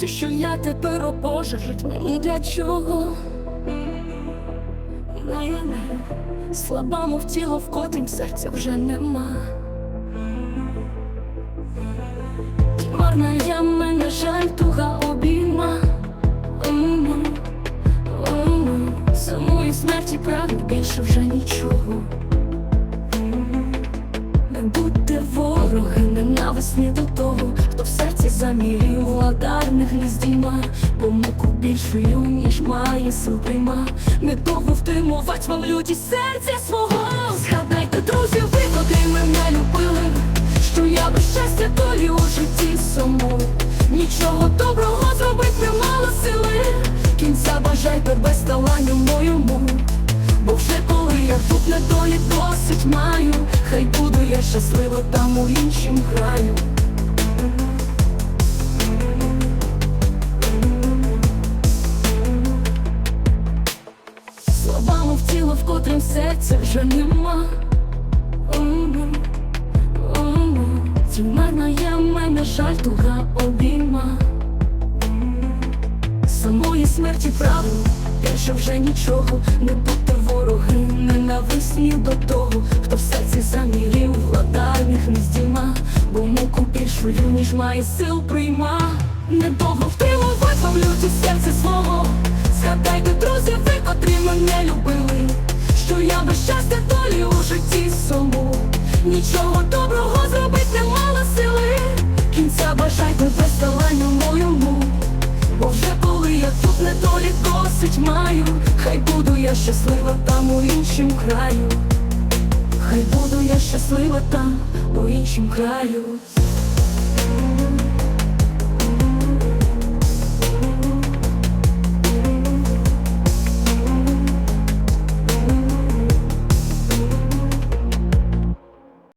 Те, що я тепер о Боже, жить мені для чого? Слаба, мов тіло, в котрім серця вже нема. Марна я мене жаль, туга обійма. Самої смерті прагну більше вже нічого. Не будьте вороги, ненависні до того, замірів владарних не здійма, бо муку більшою, ніж має сил прийма. Недовго втримувать вам лютість серця свого. Згадайте, друзі, ви коли мене любили, що я без щастя долі у житті саму. Нічого доброго зробить не мало сили. Кінця бажайте без таланю моєму. Бо вже коли я тут недолі досить маю, хай буду я щаслива там у іншім краю. Словами в тіло, в котрім серця вже нема. М, м, є в мене жаль, туга обійма. Самої смерті правил, більше вже нічого, не будьте вороги, ненависні до того, хто в серці замірів, владарних не здійма, бо муку більшою, ніж має сил прийма. Недовго втримувати вам люті серце свого. Згадайте, друзі, ви, котрі мене любили, що я без щастя долі у житті суму. Нічого доброго зробить не мала сили. Кінця бажайте без таланню моєму. Бо вже коли я тут недолі досить маю, хай буду я щаслива там у іншім краю, хай буду я щаслива там у іншім краю.